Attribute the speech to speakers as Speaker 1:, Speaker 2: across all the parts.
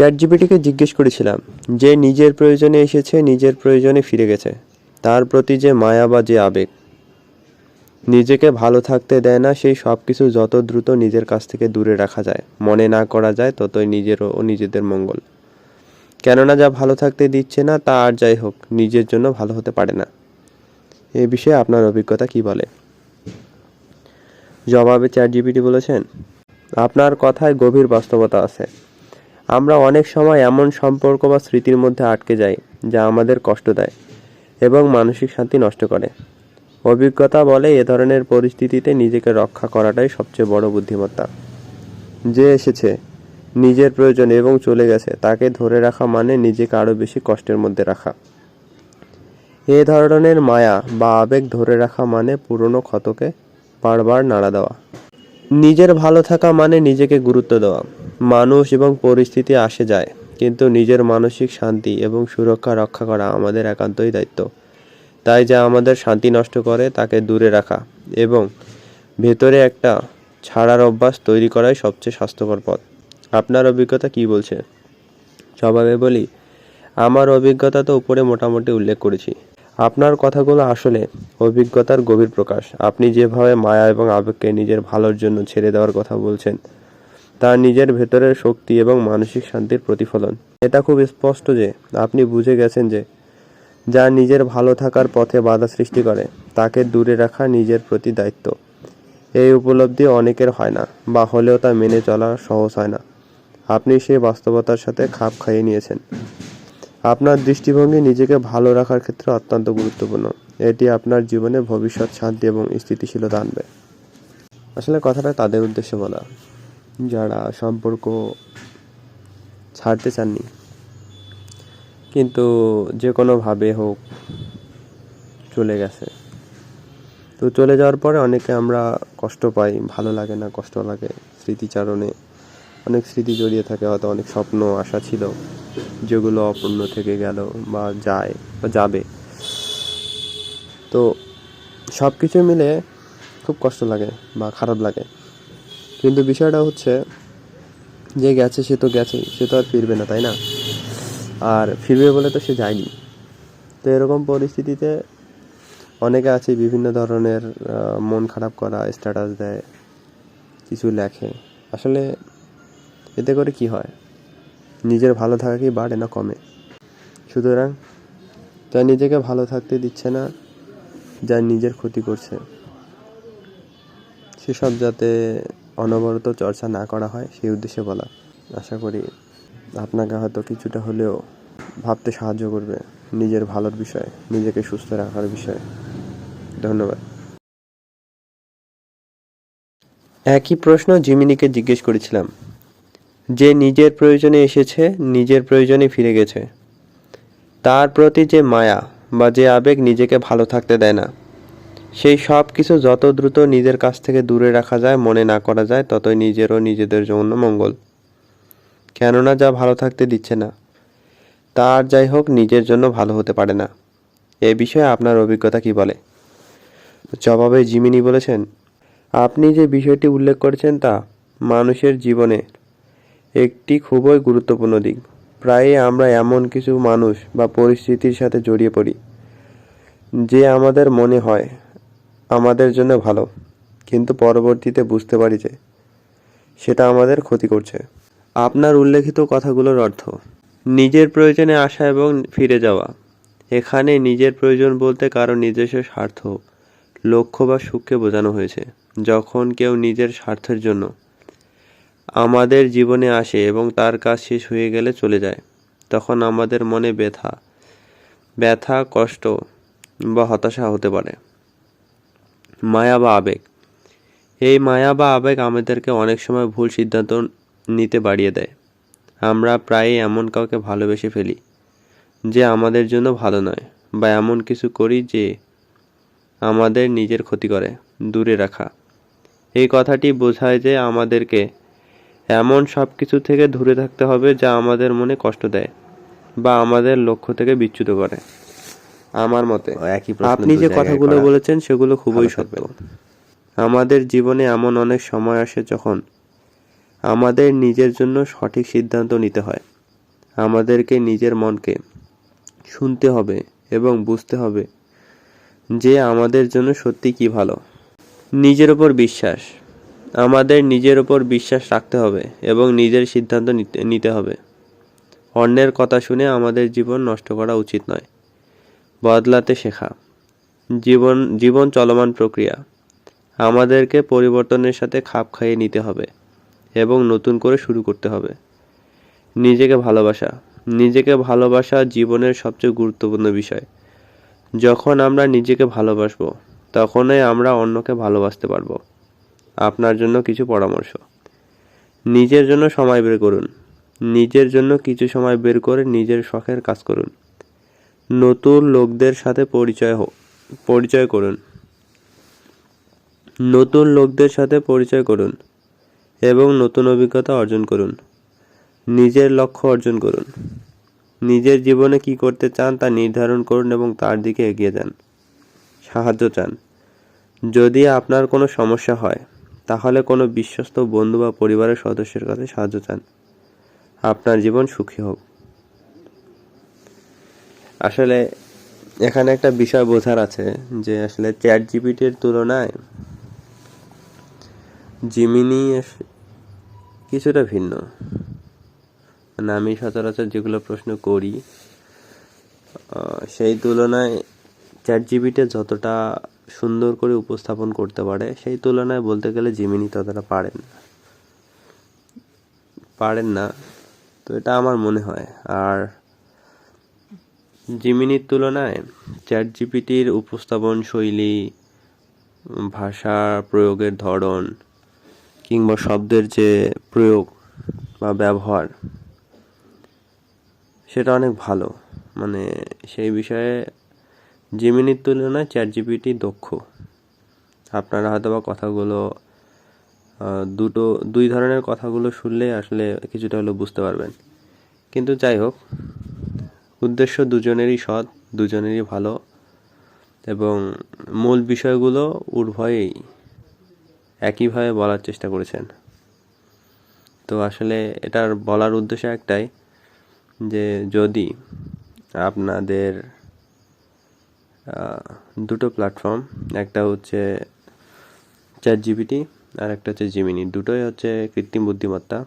Speaker 1: Chat জিপিটিকে জিজ্ঞেস করেছিলাম যে নিজের প্রয়োজনে এসেছে, নিজের প্রয়োজনে ফিরে গেছে। তার প্রতি যে মায়া বা যে আবেগ, নিজেকে ভালো থাকতে দেয় না, সেই সব কিছু যত দ্রুত নিজের কাছ থেকে দূরে রাখা যায়, মনে না করা যায়, ততই নিজের ও নিজেদের মঙ্গল। কেননা যা ভালো থাকতে দিচ্ছে না, তা আর যাই হোক, নিজের জন্য ভালো হতে পারে না। এ বিষয়ে আপনার অভিজ্ঞতা কি বলে? জবাবে চ্যাট জিপিটি বলেছেন, আপনার কথায় গভীর বাস্তবতা আছে। আমরা অনেক সময় এমন সম্পর্ক বা স্মৃতির মধ্যে আটকে যাই, যা আমাদের কষ্ট দেয় এবং মানসিক শান্তি নষ্ট করে। অভিজ্ঞতা বলে এ ধরনের পরিস্থিতিতে নিজেকে রক্ষা করাটাই সবচেয়ে বড় বুদ্ধিমত্তা। যে এসেছে, নিজের প্রয়োজন এবং চলে গেছে, তাকে ধরে রাখা মানে নিজেকে আরও বেশি কষ্টের মধ্যে রাখা। এ ধরনের মায়া বা আবেগ ধরে রাখা মানে পুরনো ক্ষতকে বারবার নাড়া দেওয়া। নিজের ভালো থাকা মানে নিজেকে গুরুত্ব দেওয়া। মানুষ এবং পরিস্থিতি আসে যায়, কিন্তু নিজের মানসিক শান্তি এবং সুরক্ষা রক্ষা করা আমাদের একান্তই দায়িত্ব। তাই যা আমাদের শান্তি নষ্ট করে, তাকে দূরে রাখা এবং ভেতরে একটা ছাড়ার অভ্যাস তৈরি করাই সবচেয়ে স্বাস্থ্যকর পথ। আপনার অভিজ্ঞতা কি বলছে? জবাবে বলি, আমার অভিজ্ঞতা তো উপরে মোটামুটি উল্লেখ করেছি। আপনার কথাগুলো আসলে অভিজ্ঞতার গভীর প্রকাশ। আপনি যেভাবে মায়া এবং আবেগকে নিজের ভালোর জন্য ছেড়ে দেওয়ার কথা বলছেন তা নিজের ভেতরের শক্তি এবং মানসিক শান্তির প্রতিফলন। এটা খুব স্পষ্ট যে, আপনি বুঝে গেছেন যে, যা নিজের ভালো থাকার পথে বাধা সৃষ্টি করে, তাকে দূরে রাখা নিজের প্রতি দায়িত্ব। এই উপলব্ধি অনেকের হয় না, বা হলেও তা মেনে চলা সহজ হয় না। আপনি সেই বাস্তবতার সাথে খাপ খাইয়ে নিয়েছেন। আপনার দৃষ্টিভঙ্গি নিজেকে ভালো রাখার ক্ষেত্রে অত্যন্ত গুরুত্বপূর্ণ। এটি আপনার জীবনে ভবিষ্যৎ শান্তি এবং স্থিতিশীলতা আনবে। আসলে কথাটা তাদের উদ্দেশ্যে বলা। যারা সম্পর্ক ছাড়তে চাননি। কিন্তু যে কোনোভাবে হোক, চলে গেছে। তো চলে যাওয়ার পরে অনেকে আমরা কষ্ট পাই, ভালো লাগে না, কষ্ট লাগে স্মৃতিচারণে। অনেক স্মৃতি জড়িয়ে থাকে, হয়তো অনেক স্বপ্ন, আশা ছিল, যেগুলো অপূর্ণ থেকে গেল বা যায় বা যাবে। তো সব কিছু মিলে খুব কষ্ট লাগে বা খারাপ লাগে। কিন্তু বিষয়টা হচ্ছে, যে গেছে সে তো গেছেই সে তো আর ফিরবে না, তাই না? আর ফিরবে বলে তো সে যায়নি। তো এরকম পরিস্থিতিতে অনেকে আছে বিভিন্ন ধরনের মন খারাপ করা স্ট্যাটাস দেয়, কিছু লেখে। আসলে এতে করে কি হয়? নিজের ভালো থাকা কি বাড়ে না কমে। সুতরাং যা নিজেকে ভালো থাকতে দিচ্ছে না যা নিজের ক্ষতি করছে, সেসব যাতে অনবরত চর্চা না করা হয়, সেই উদ্দেশ্যে বলা। আশা করি আপনাকে হয়তো কিছুটা হলেও ভাবতে সাহায্য করবে নিজের ভালোর বিষয়ে, নিজেকে সুস্থ রাখার বিষয়ে। ধন্যবাদ। একই প্রশ্ন জিমিনিকে জিজ্ঞেস করেছিলাম। যে নিজের প্রয়োজনে এসেছে, নিজের প্রয়োজনে ফিরে গেছে। তার প্রতি যে মায়া বা যে আবেগ নিজেকে ভালো থাকতে দেয় না সেই সব কিছু যত দ্রুত নিজের কাছ থেকে দূরে রাখা যায়, মনে না করা যায়, ততই নিজেরও নিজেদের জন্য মঙ্গল। কেননা যা ভালো থাকতে দিচ্ছে না তার যাই হোক নিজের জন্য ভালো হতে পারে না। এ বিষয়ে আপনার অভিজ্ঞতা কি বলে? জবাবে জিমিনি বলেছেন, আপনি যে বিষয়টি উল্লেখ করেছেন তা মানুষের জীবনে একটি খুবই গুরুত্বপূর্ণ দিক। প্রায়ই আমরা এমন কিছু মানুষ বা পরিস্থিতির সাথে জড়িয়ে পড়ি, যে আমাদের মনে হয় আমাদের জন্য ভালো, কিন্তু পরবর্তীতে বুঝতে পারি যে সেটা আমাদের ক্ষতি করছে। আপনার উল্লেখিত কথাগুলোর অর্থ, নিজের প্রয়োজনে আসা এবং ফিরে যাওয়া। এখানে নিজের প্রয়োজন বলতে কারও নিজস্ব স্বার্থ, লক্ষ্য বা সুখকে বোঝানো হয়েছে, যখন কেউ নিজের স্বার্থের জন্য আমাদের জীবনে আসে এবং তার কাজ শেষ হয়ে গেলে চলে যায়, তখন আমাদের মনে ব্যথা ব্যথা, কষ্ট বা হতাশা হতে পারে। মায়া বা আবেগ। এই মায়া বা আবেগ আমাদেরকে অনেক সময় ভুল সিদ্ধান্ত নিতে বাড়িয়ে দেয়। আমরা প্রায়ই এমন কাউকে ভালোবেসে ফেলি, যে আমাদের জন্য ভালো নয়, বা এমন কিছু করি যে আমাদের নিজের ক্ষতি করে, দূরে রাখা। এই কথাটি বোঝায় যে আমাদেরকে এমন সব কিছু থেকে দূরে থাকতে হবে যা আমাদের মনে কষ্ট দেয়, বা আমাদের লক্ষ্য থেকে বিচ্যুত করে। আমার মতে।
Speaker 2: একই
Speaker 1: আপনি যে কথাগুলো বলেছেন সেগুলো খুবই সত্য। আমাদের জীবনে এমন অনেক সময় আসে যখন আমাদের নিজের জন্য সঠিক সিদ্ধান্ত নিতে হয়। আমাদেরকে নিজের মনকে শুনতে হবে এবং বুঝতে হবে যে আমাদের জন্য সত্যি কি ভালো। নিজের ওপর বিশ্বাস। আমাদের নিজের ওপর বিশ্বাস রাখতে হবে এবং নিজের সিদ্ধান্ত নিতে নিতে হবে। অন্যের কথা শুনে আমাদের জীবন নষ্ট করা উচিত নয়। বদলাতে শেখা। জীবন জীবন চলমান প্রক্রিয়া। আমাদেরকে পরিবর্তনের সাথে খাপ খাইয়ে নিতে হবে এবং নতুন করে শুরু করতে হবে। নিজেকে ভালোবাসা। নিজেকে ভালোবাসা জীবনের সবচেয়ে গুরুত্বপূর্ণ বিষয়। যখন আমরা নিজেকে ভালোবাসবো, তখনই আমরা অন্যকে ভালোবাসতে পারব। আপনার জন্য কিছু পরামর্শ। নিজের জন্য সময় বের করুন। নিজের জন্য কিছু সময় বের করে নিজের শখের কাজ করুন। নতুন লোকদের সাথে পরিচয় পরিচয় করুন। নতুন লোকদের সাথে পরিচয় করুন এবং নতুন অভিজ্ঞতা অর্জন করুন। নিজের লক্ষ্য অর্জন করুন। নিজের জীবনে কি করতে চান তা নির্ধারণ করুন এবং তার দিকে এগিয়ে যান। সাহায্য চান। যদি আপনার কোনো সমস্যা হয়, তাহলে কোনো বিশ্বস্ত বন্ধু বা পরিবারের সদস্যের কাছে সাহায্য চান। আপনার জীবন সুখী হোক। আসলে এখানে একটা বিষয় বোঝার আছে যে আসলে চ্যাট জিপিটির তুলনায় জিমিনি কিছুটা ভিন্ন। মানে আমি সচরাচর যেগুলো প্রশ্ন করি সেই তুলনায় চ্যাট জিপিটি যতটা সুন্দর করে উপস্থাপন করতে পারে, সেই তুলনায় বলতে গেলে জিমিনি ততটা পারেন না। পারেন না, তো এটা আমার মনে হয়। আর জিমিনির তুলনায় চ্যাট জিপিটির উপস্থাপন শৈলী, ভাষা প্রয়োগের ধরন, কিংবা শব্দের যে প্রয়োগ বা ব্যবহার, সেটা অনেক ভালো। মানে সেই বিষয়ে জিমিনির তুলনায় চ্যাট জিপিটি দক্ষ। আপনারা হয়তো বা কথাগুলো দুটো, দুই ধরনের কথাগুলো শুনলে আসলে কিছুটা হলেও বুঝতে পারবেন। কিন্তু যাই হোক উদ্দেশ্য দুজনেরই সৎ, দুজনেরই ভালো এবং মূল বিষয়গুলো উভয়েই একইভাবে বলার চেষ্টা করেছেন। তো আসলে এটার বলার উদ্দেশ্য একটাই যে যদি আপনাদের দুটো প্ল্যাটফর্ম একটা হচ্ছে চ্যাট জিবিটি আর একটা হচ্ছে জিমিনি দুটোই হচ্ছে কৃত্রিম বুদ্ধিমত্তা।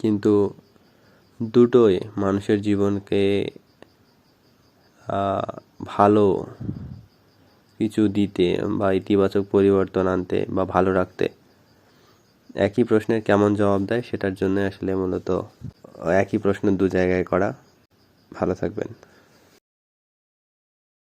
Speaker 1: কিন্তু দুটোই মানুষের জীবনকে ভালো কিছু দিতে বা ইতিবাচক পরিবর্তন আনতে বা ভালো রাখতে, একই প্রশ্নের কেমন জবাব দেয় সেটার জন্য আসলে মূলত একই প্রশ্ন দু জায়গায় করা। ভালো থাকবেন।